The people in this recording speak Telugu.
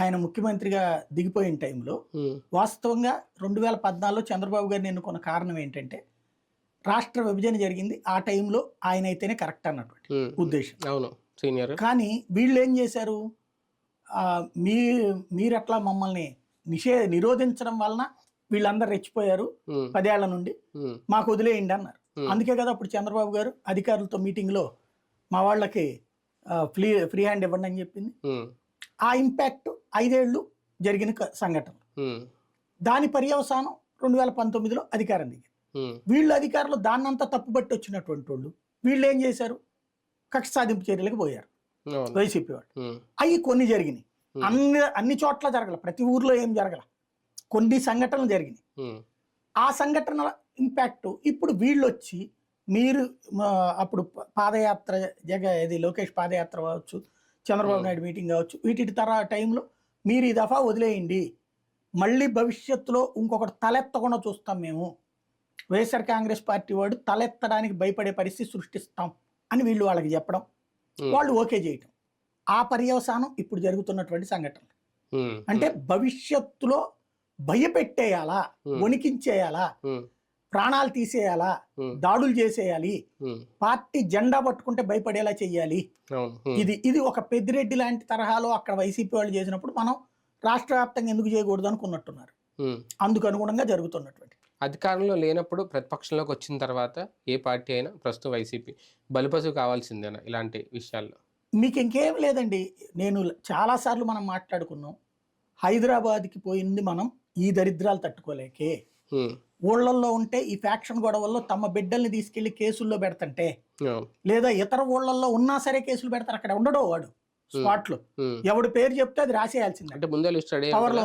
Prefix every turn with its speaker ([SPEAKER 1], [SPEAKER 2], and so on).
[SPEAKER 1] ఆయన ముఖ్యమంత్రిగా దిగిపోయిన టైంలో వాస్తవంగా రెండు వేల పద్నాలుగులో చంద్రబాబు గారిని ఎన్నుకున్న కారణం ఏంటంటే రాష్ట్ర విభజన జరిగింది. ఆ టైంలో ఆయన అయితేనే కరెక్ట్ అన్నటువంటి ఉద్దేశం.
[SPEAKER 2] అవును సీనియర్.
[SPEAKER 1] కానీ వీళ్ళు ఏం చేశారు? మీ మీరట్లా మమ్మల్ని నిషే నిరోధించడం వలన వీళ్ళందరూ రెచ్చిపోయారు పదేళ్ళ నుండి? మాకు వదిలేయండి అన్నారు. అందుకే కదా అప్పుడు చంద్రబాబు గారు అధికారులతో మీటింగ్లో మా వాళ్ళకి ఫ్రీ ఫ్రీ హ్యాండ్ ఇవ్వండి అని చెప్పింది. ఆ ఇంపాక్ట్ ఐదేళ్ళు జరిగిన సంఘటన. దాని పర్యవసానం రెండు వేల పంతొమ్మిదిలో అధికారం దిగింది. వీళ్ళు అధికారులు దాన్నంతా తప్పుబట్టి వచ్చినటువంటి వాళ్ళు వీళ్ళు ఏం చేశారు? కక్ష సాధింపు చర్యలకు పోయారు. వైసీపీ వాళ్ళు. అవి కొన్ని జరిగినాయి. అన్ని అన్ని చోట్ల జరగల. ప్రతి ఊర్లో ఏం జరగల? కొన్ని సంఘటనలు జరిగినాయి. ఆ సంఘటనల ఇంపాక్ట్ ఇప్పుడు వీళ్ళు వచ్చి మీరు అప్పుడు పాదయాత్ర జగ ఇది లోకేష్ పాదయాత్ర కావచ్చు చంద్రబాబు నాయుడు మీటింగ్ కావచ్చు. వీటి తర టైంలో మీరు ఈ దఫా వదిలేయండి. మళ్ళీ భవిష్యత్తులో ఇంకొకటి తలెత్తకుండా చూస్తాం మేము. వైఎస్ఆర్ కాంగ్రెస్ పార్టీ వాడు తలెత్తడానికి భయపడే పరిస్థితి సృష్టిస్తాం అని వీళ్ళు వాళ్ళకి చెప్పడం.
[SPEAKER 2] ఉమ్,
[SPEAKER 1] వాళ్ళు ఓకే చేయటం. ఆ పర్యవసానం ఇప్పుడు జరుగుతున్నటువంటి సంఘటనలు.
[SPEAKER 2] ఉమ్,
[SPEAKER 1] అంటే భవిష్యత్తులో భయపెట్టేయాలా?
[SPEAKER 2] Hmm.
[SPEAKER 1] వణికించేయాలా? ప్రాణాలు తీసేయాలా? దాడులు చేసేయాలి? పార్టీ జెండా పట్టుకుంటే భయపడేలా
[SPEAKER 2] ఉమ్,
[SPEAKER 1] ఇది ఇది ఒక పెద్దిరెడ్డి లాంటి తరహాలో అక్కడ వైసీపీ వాళ్ళు చేసినప్పుడు మనం రాష్ట్ర వ్యాప్తంగా ఎందుకు చేయకూడదు అనుకున్నట్టున్నారు. అందుకు అనుగుణంగా జరుగుతున్నటువంటి.
[SPEAKER 2] అధికారంలో లేనప్పుడు ప్రతిపక్షంలోకి వచ్చిన తర్వాత ఏ పార్టీ అయినా ప్రస్తుతం వైసీపీ బలిపశు కావాల్సిందేనా ఇలాంటి విషయాల్లో?
[SPEAKER 1] మీకు ఇంకేం లేదండి. నేను చాలాసార్లు మనం మాట్లాడుకున్నాం. హైదరాబాద్కి పోయింది మనం ఈ దరిద్రాలు తట్టుకోలేకే. ఊళ్ళల్లో ఉంటే ఈ ఫ్యాక్షన్ గొడవల్లో తమ బిడ్డల్ని తీసుకెళ్ళి కేసుల్లో పెడతంటే లేదా ఇతర ఊళ్ళల్లో ఉన్నా సరే కేసులు పెడతారు అక్కడ ఉండడు వాడు స్పాట్లో
[SPEAKER 2] ఉమ్.
[SPEAKER 1] ఎవడు పేరు చెప్తే అది రాసేయాల్సిందే.
[SPEAKER 2] అంటే ముందే